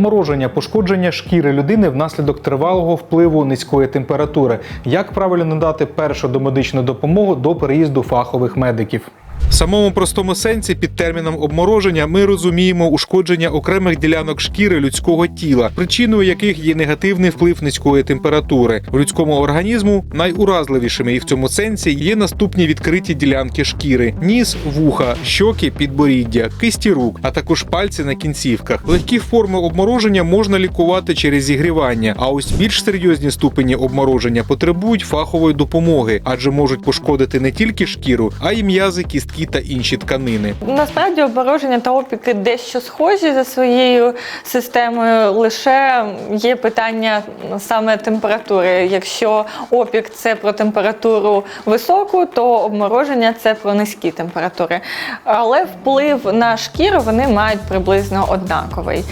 Обмороження, пошкодження шкіри людини внаслідок тривалого впливу низької температури. Як правильно надати першу домедичну допомогу до переїзду фахових медиків? В самому простому сенсі під терміном обмороження ми розуміємо ушкодження окремих ділянок шкіри людського тіла, причиною яких є негативний вплив низької температури. В людському організму найуразливішими і в цьому сенсі є наступні відкриті ділянки шкіри: ніс, вуха, щоки, підборіддя, кисті рук, а також пальці на кінцівках. Легкі форми обмороження можна лікувати через зігрівання, а ось більш серйозні ступені обмороження потребують фахової допомоги, адже можуть пошкодити не тільки шкіру, а й м'язи, кістки та інші тканини. Насправді обмороження та опіки дещо схожі за своєю системою. Лише є питання саме температури. Якщо опік це про температуру високу, то обмороження це про низькі температури. Але вплив на шкіру вони мають приблизно однаковий.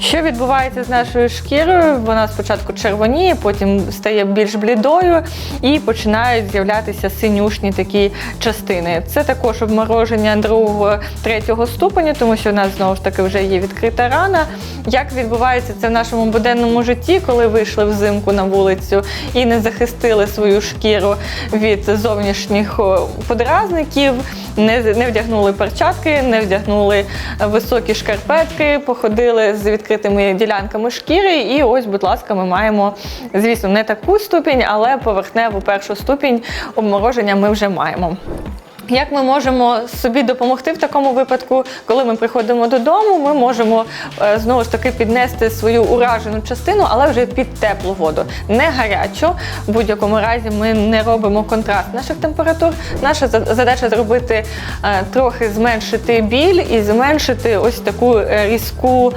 Що відбувається з нашою шкірою? Вона спочатку червоніє, потім стає більш блідою і починають з'являтися синюшні такі частини. Це також обмороження другого, третього ступеню, тому що в нас знову ж таки вже є відкрита рана. Як відбувається це в нашому буденному житті, коли вийшли взимку на вулицю і не захистили свою шкіру від зовнішніх подразників, не, не вдягнули перчатки, не вдягнули високі шкарпетки, походили з відкритими ділянками шкіри. І ось, будь ласка, ми маємо, звісно, не таку ступінь, але поверхневу першу ступінь обмороження ми вже маємо. Як ми можемо собі допомогти в такому випадку, коли ми приходимо додому, ми можемо е, знову ж таки піднести свою уражену частину, але вже під теплу воду, не гарячу. В будь-якому разі ми не робимо контраст наших температур. Наша за- задача зробити е, трохи зменшити біль і зменшити ось таку е, різку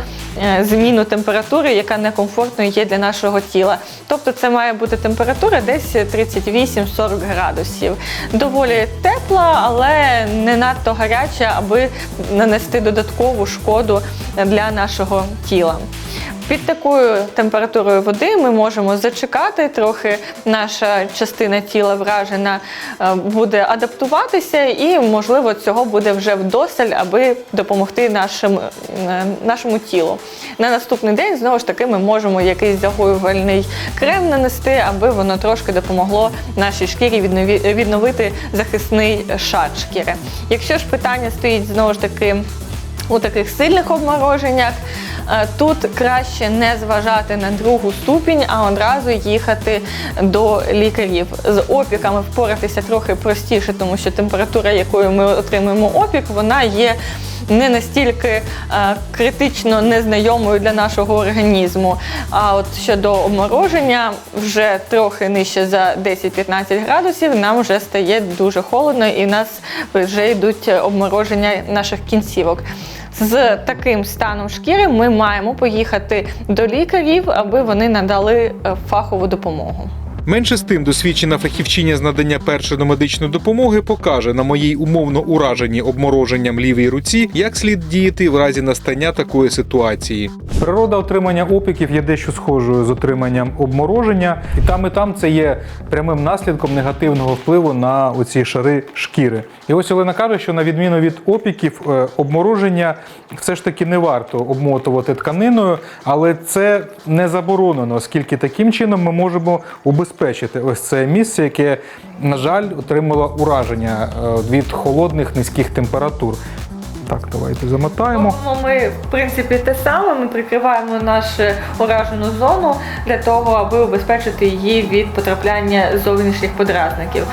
зміну температури, яка некомфортною є для нашого тіла. Тобто це має бути температура десь 38-40 градусів. Доволі тепла, але не надто гаряча, аби нанести додаткову шкоду для нашого тіла. Під такою температурою води ми можемо зачекати, трохи наша частина тіла вражена е, буде адаптуватися, і можливо цього буде вже вдосталь, аби допомогти нашим, е, нашому тілу. На наступний день знову ж таки ми можемо якийсь загоювальний крем нанести, аби воно трошки допомогло нашій шкірі відновити захисний шар шкіри. Якщо ж питання стоїть знову ж таки у таких сильних обмороженнях. е, Тут краще не зважати на другу ступінь, а одразу їхати до лікарів. З опіками впоратися трохи простіше, тому що температура, якою ми отримуємо опік, вона є не настільки е, критично незнайомою для нашого організму. А от щодо обмороження, вже трохи нижче за 10-15 градусів, нам вже стає дуже холодно, і в нас вже йдуть обмороження наших кінцівок. З таким станом шкіри ми маємо поїхати до лікарів, аби вони надали е, фахову допомогу. Менше з тим, досвідчена фахівчиня з надання першої домедичної допомоги покаже на моїй умовно ураженій обмороженням лівій руці, як слід діяти в разі настання такої ситуації. Природа отримання опіків є дещо схожою з отриманням обмороження, і там і там це є прямим наслідком негативного впливу на оці шари шкіри. І ось Олена каже, що на відміну від опіків, е, обмороження все ж таки не варто обмотувати тканиною, але це не заборонено, оскільки таким чином ми можемо убезпечити ось це місце, яке, на жаль, отримало ураження е, від холодних низьких температур. Так, давайте замотаємо. Робимо ми, в принципі, те саме. Ми прикриваємо нашу уражену зону для того, аби убезпечити її від потрапляння зовнішніх подразників.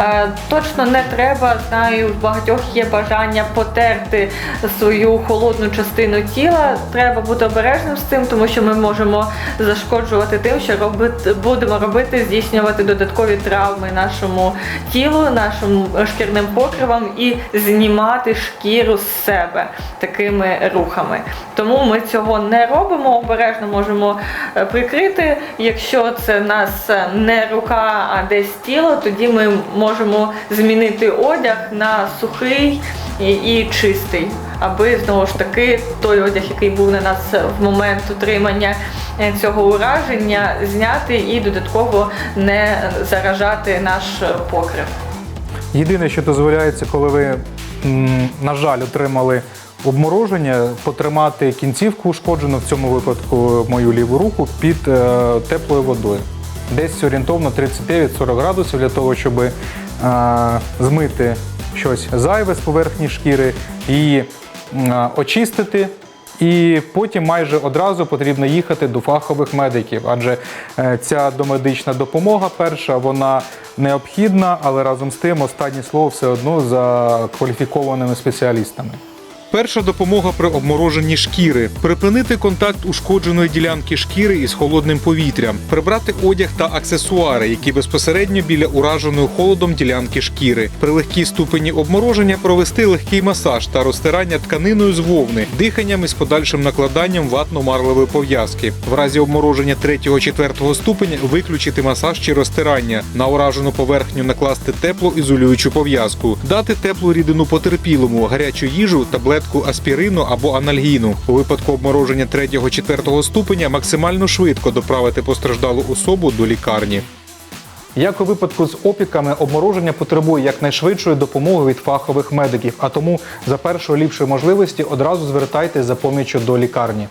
Е, Точно не треба, знаю, в багатьох є бажання потерти свою холодну частину тіла. Треба бути обережним з цим, тому що ми можемо зашкоджувати тим, що робити, будемо робити, здійснювати додаткові травми нашому тілу, нашим шкірним покривам і знімати шкіру з себе такими рухами. Тому ми цього не робимо, обережно можемо е, прикрити. Якщо це нас е, не рука, а десь тіло, тоді ми можемо змінити одяг на сухий і, і чистий, аби знову ж таки той одяг, який був на нас в момент отримання е, цього ураження, зняти і додатково не заражати наш покрив. Єдине, що дозволяється, коли ви, на жаль, отримали обмороження потримати кінцівку ушкоджену, в цьому випадку мою ліву руку, під е, теплою водою. Десь орієнтовно 39-40 градусів для того, щоб е, змити щось зайве з поверхні шкіри, е, очистити. І потім майже одразу потрібно їхати до фахових медиків, адже е, ця домедична допомога перша вона необхідна, але разом з тим останнє слово все одно за кваліфікованими спеціалістами. Перша допомога при обмороженні шкіри припинити контакт ушкодженої ділянки шкіри із холодним повітрям, прибрати одяг та аксесуари, які безпосередньо біля ураженої холодом ділянки шкіри. При легкій ступені обмороження провести легкий масаж та розтирання тканиною з вовни, диханням із подальшим накладанням ватно-марлевої пов'язки. В разі обмороження 3-4 ступеня виключити масаж чи розтирання. На уражену поверхню накласти теплу ізолюючу пов'язку, дати теплу рідину потерпілому, гарячу їжу, таблетку аспірину або анальгіну. У випадку обмороження 3-4 ступеня максимально швидко доправити постраждалу особу до лікарні. Як у випадку з опіками, обмороження потребує якнайшвидшої допомоги від фахових медиків, а тому за першої ліпшої можливості одразу звертайтесь за поміччю до лікарні.